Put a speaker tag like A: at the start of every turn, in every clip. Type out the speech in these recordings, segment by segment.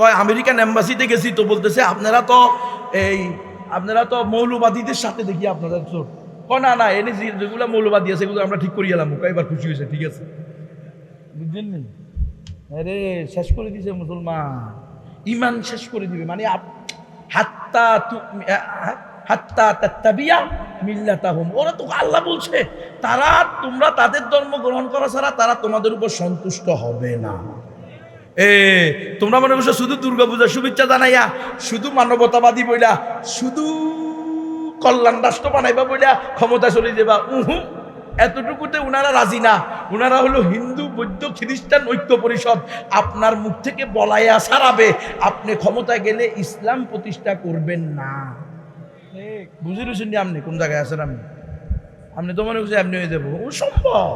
A: কয়, আমেরিকান এম্বাসিতে গেছি তো বলতেছে, আপনারা তো এই, আপনারা তো মৌলবাদীদের সাথে দেখি আপনারা চোট। কয়, না না এনে যেগুলো মৌলবাদী আছে সেগুলো আমরা ঠিক করি এলাম এবার খুশি হয়েছে, ঠিক আছে। বুঝলেন নি? আরে, শেষ করে দিছে মুসলমান। ইমান শেষ করে দিবে মানে হাত্তা হাত্তা তাত্তাবিয়া মিল্লাতাহুম। ওরা তো আল্লাহ বলছে, তারা, তোমরা তাদের ধর্ম গ্রহণ করা ছাড়া তারা তোমাদের উপর সন্তুষ্ট হবে না। এ, তোমরা মনে করছ শুধু দুর্গাপূজার শুভেচ্ছা জানাইয়া, শুধু মানবতাবাদী বইলা, শুধু কল্যাণ রাষ্ট্র বানাইবা বইলা ক্ষমতা চলে যাবা উহু, এতটুকুতে উনারা রাজি না। উনারা হলো হিন্দু, বৌদ্ধ, খ্রিস্টান ঐক্য পরিষদ। আপনার মুখ থেকে বলাইয়া সারাবে, আপনি ক্ষমতা গেলে ইসলাম প্রতিষ্ঠা করবেন না। বুঝে রয়েছেন আপনি, কোন জায়গায় আছেন আপনি? আপনি তো মনে করছেন এমনি হয়ে যাব। সম্ভব।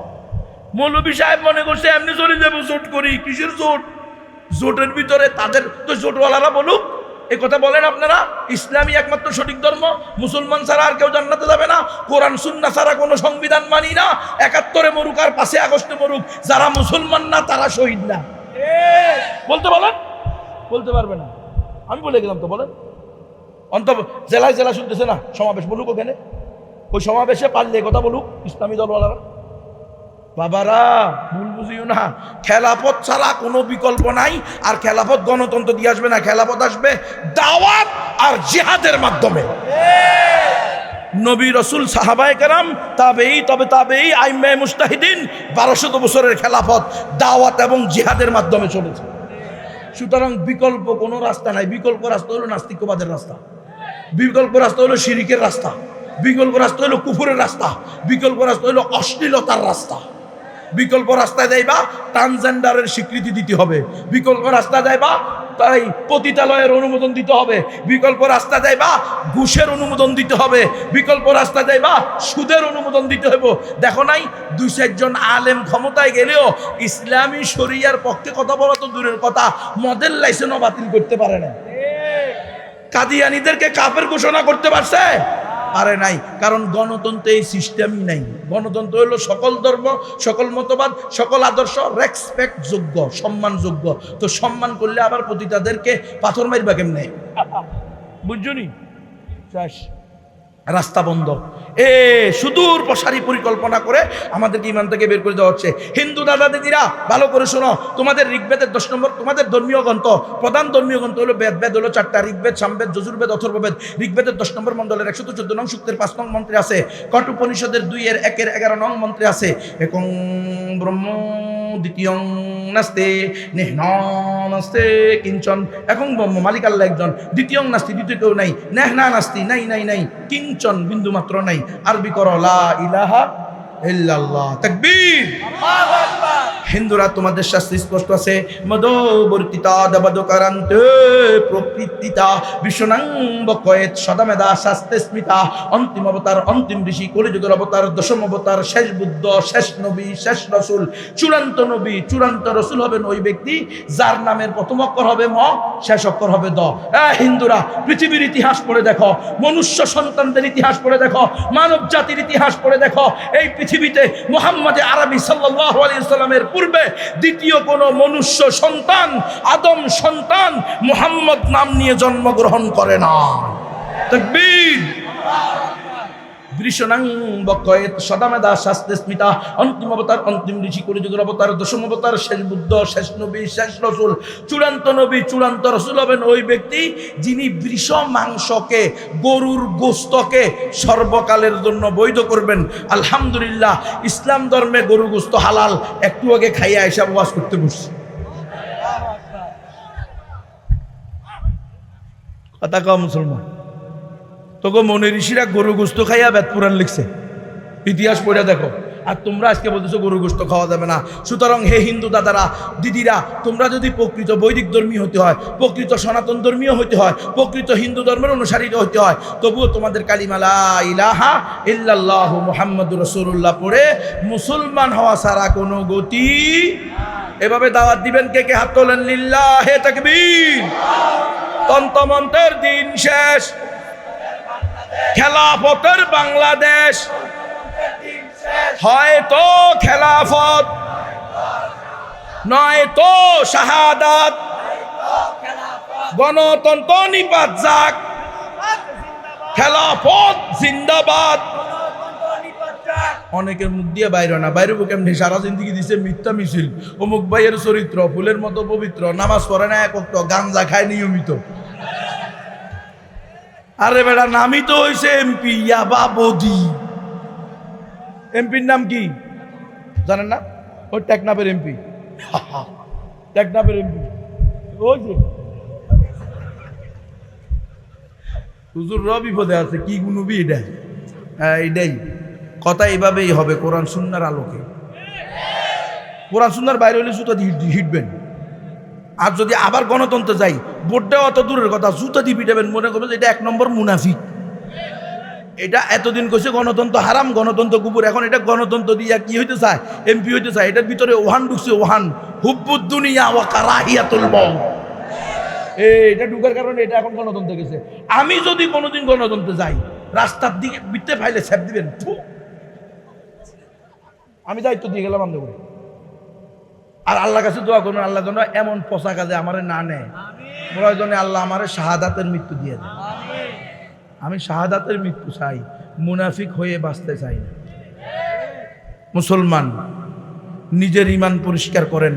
A: মৌলবী সাহেব মনে করছে এমনি চলে যাব, চোট করি। কিসের জোট জোটের ভিতরে তাদের তো জোটওয়ালারা বলুক। এ কথা বলেন আপনারা ইসলামী একমাত্র সঠিক ধর্ম, মুসলমান ছাড়া আর কেউ জান্নাতে যাবে না, কোরআন সুন্না ছাড়া কোনো সংবিধান মানি না, একাত্তরে মরুক আর পাশে আগস্টে মরুক, যারা মুসলমান না তারা শহীদ না। বলতে বলেন? বলতে পারবে না। আমি বলে গেলাম তো, বলেন। অন্ত জেলায় জেলা শুনতেছে না, সমাবেশ বলুক ওখানে। ওই সমাবেশে পারলে কথা বলুক, ইসলামী দলওয়ালারা। বাবারা, ভুল বুঝিও না। খেলাপথ ছাড়া কোনো বিকল্প নাই, আর খেলাপথ গণতন্ত্র দিয়ে আসবে না, খেলাপথ আসবে দাওয়াত আর জিহাদের মাধ্যমে। নবী রসুল সাহাবায় কেরাম, তাবেই, তবে তাবেই আইমে মুস্তাহিদিন বারোশত বছরের খেলাফত দাওয়াত এবং জিহাদের মাধ্যমে চলেছে। সুতরাং বিকল্প কোনো রাস্তা নাই। বিকল্প রাস্তা হলো নাস্তিকবাদের রাস্তা। বিকল্প রাস্তা হলো শিরিকের রাস্তা। বিকল্প রাস্তা হলো কুফুরের রাস্তা। বিকল্প রাস্তা হলো অশ্লীলতার রাস্তা। বিকল্প রাস্তায় যাইবা ট্রান্সজেন্ডারের স্বীকৃতি দিতে হবে। বিকল্প রাস্তা যাইবা তাই পতিতালয়ের অনুমোদন দিতে হবে। বিকল্প রাস্তা যাইবা ঘুষের অনুমোদন দিতে হবে। বিকল্প রাস্তা যাইবা সুদের অনুমোদন দিতে হবে দেখো নাই দুই চারজন আলেম ক্ষমতায় গেলেও ইসলামী শরিয়ার পক্ষে কথা বলা তো দূরের কথা মডেল লাইসেন্সও বাতিল করতে পারে না কাদিয়ানিদেরকে কাপের ঘোষণা করতে পারছে? পারে নাই কারণ গণতন্ত্রে এই সিস্টেমই নাই। গণতন্ত্র হলো সকল ধর্ম সকল মতবাদ সকল আদর্শ রেসপেক্ট যোগ্য সম্মানযোগ্য। তো সম্মান করলে আবার পতিতাদেরকে পাথর মারবা কেমনে? বুঝছ নি? শেষ রাস্তা বন্ধ। এ, সুদূর প্রসারী পরিকল্পনা করে আমাদেরকে ইমান থেকে বের করে দেওয়া হচ্ছে। হিন্দু দাদা দিদিরা, ভালো করে শোনো, তোমাদের ঋগ্বেদের দশ নম্বর, তোমাদের ধর্মীয় গ্রন্থ, প্রধান ধর্মীয় গ্রন্থ হলো বেদ বেদ হলো চারটা, ঋগ্বেদ, সামবেদ, যজুর্বেদ, অথর্ববেদ। ঋগ্বেদের দশ নম্বর মন্ডলের একশত চোদ্দ নং সূক্তের পাঁচ নং মন্ত্রে আছে কটুপনিষদের দুই এর একের এগারো নং মন্ত্রে আছে, একং ব্রহ্ম দ্বিতীয় নাস্তে, নেহন নাস্তে কিঞ্চন এখন ব্রহ্ম মালিক আল্লাহ একজন, দ্বিতীয় নাস্তি, দ্বিতীয় কেউ নাই, নেহনা নাস্তি, নাই নাই নাই কিঞ্চন বিন্দু মাত্র নাই। আরবি করো লা ইলাহা ইল্লাল্লাহ। তাকবীর। হিন্দুরা তোমাদের শাস্তি স্পষ্ট আছে, মদবর্তিতা দেবদকারান্ত প্রকৃতিতা বিশ্বনাঙ্গ কয়েত সদামেদা শাস্তে স্মিতা। অন্তিম অবতার, অন্তিম ঋষি, কলিযুগের অবতার, দশম অবতার, শেষ বুদ্ধ, শেষ নবী, শেষ রসুল, চূড়ান্ত নবী, চূড়ান্ত রসুল হবেন ওই ব্যক্তি, যার নামের প্রথম অক্ষর হবে ম, শেষ অক্ষর হবে দ। হিন্দুরা, পৃথিবীর ইতিহাস পড়ে দেখো, মনুষ্য সন্তানদের ইতিহাস পড়ে দেখো, মানব জাতির ইতিহাস পড়ে দেখো, এই পৃথিবীতে মোহাম্মদে আরবি সাল্লাহ আলাইসাল্লামের পূর্বে দ্বিতীয় কোনো মনুষ্য সন্তান আদম সন্তান মোহাম্মদ নাম নিয়ে জন্মগ্রহণ করে না। তাকবীর। অন্তিম অবতার, অন্তিম ঋষি চূড়ান্ত নবী, চূড়ান্ত রসুল হবেন যিনি মাংসকে, গরুর গোস্তকে সর্বকালের জন্য বৈধ করবেন। আলহামদুলিল্লাহ, ইসলাম ধর্মে গরু গোস্ত হালাল, একটু আগে খাইয়া এসব ওয়াজ করতে বসছি। কথা কম মুসলমান। তোকে মনে ঋষিরা গরু গোস্ত খাইয়া বেদ পুরাণ লিখছে। ইতিহাস পড়ে দেখো। আর তোমরা আজকে বলতেছো গরু গোস্ত খাওয়া যাবে না। সুতরাং হে হিন্দু দাদারা, দিদিরা, তোমরা যদি প্রকৃত বৈদিক ধর্মী হতে হয়, প্রকৃত সনাতন ধর্মীয় হতে হয়, প্রকৃত হিন্দু ধর্মের অনুসারী হতে হয়, তবুও তোমাদের কালিমালা ইলাহা ইল্লাল্লাহ মুহাম্মদ রসুল্লাহ পড়ে মুসলমান হওয়া ছাড়া কোনো গতি এভাবে দাওয়াত দিবেন কে কে? হাত তোলেন লিল্লাহ হে তাকবীর। তন্তমন্তের দিন শেষ। খেলাফতের বাংলাদেশ। হয়তো খেলাফত নয় তো শাহাদাত। গণতন্ত্র নিপাত যাক। খেলাফত জিন্দাবাদ। অনেকের মুখ দিয়ে বাইরে না। বাইরে কেমনি? সারা জিন্দগি দিছে মিথ্যা মিছিল। অমুক ভাইয়ের চরিত্র, ফুলের মতো পবিত্র, নামাজ পড়ে না এক গাঞ্জা খায় নিয়মিত। আরে বেড়া, নামই তো হয়েছে এমপি ইয়াবা বদি এমপির নাম কি? জানেন না? ওই টেকনাফের এমপি টেকনাফের এমপি ওই যে। হুজুর, র বিপদে আছে? কি গুনবি এটা হ্যাঁ এটাই। কথা এইভাবেই হবে, কোরআন সুন্নার আলোকে। কোরআন সুন্নার বাইরে হলে দিয়ে হিট- হিটবেন। আর যদি আবার গণতন্ত্র যাই ভোটটাও অত দূরের কথা, জুতা দিয়ে পিটাবেন, মনে করবেন এটা এক নম্বর মুনাফিক। এটা এতদিন কইছে গণতন্ত্র হারাম, গণতন্ত্র কুকুর, এখন এটা গণতন্ত্র দিয়া কি হইতে চায়? এমপি হইতে চায়, এটার ভিতরে ওহান ঢুকছে, ওহান। হুব্বুদ্দুনিয়া ওয়া কারাহিয়াতুল এই, এটা ঢুকার কারণে এটা এখন গণতন্ত্র গেছে। আমি যদি কোনোদিন গণতন্ত্রে যাই, রাস্তার দিকে বিতে ফাইলে ছ্যাপ দিবেন। আমি দায়িত্ব দিয়ে গেলাম আমাদের। আর আল্লাহ কাছে দোয়া করুন আল্লাহ যেন এমন পোশাক কাজে আমারে না নেয়। প্রয়োজনে আল্লাহ আমারে শাহাদাতের মৃত্যু দিয়ে দেয় আমি শাহাদাতের মৃত্যু চাই মুনাফিক হয়ে বাঁচতে চাই না। মুসলমান নিজের ইমান পরিষ্কার করেন।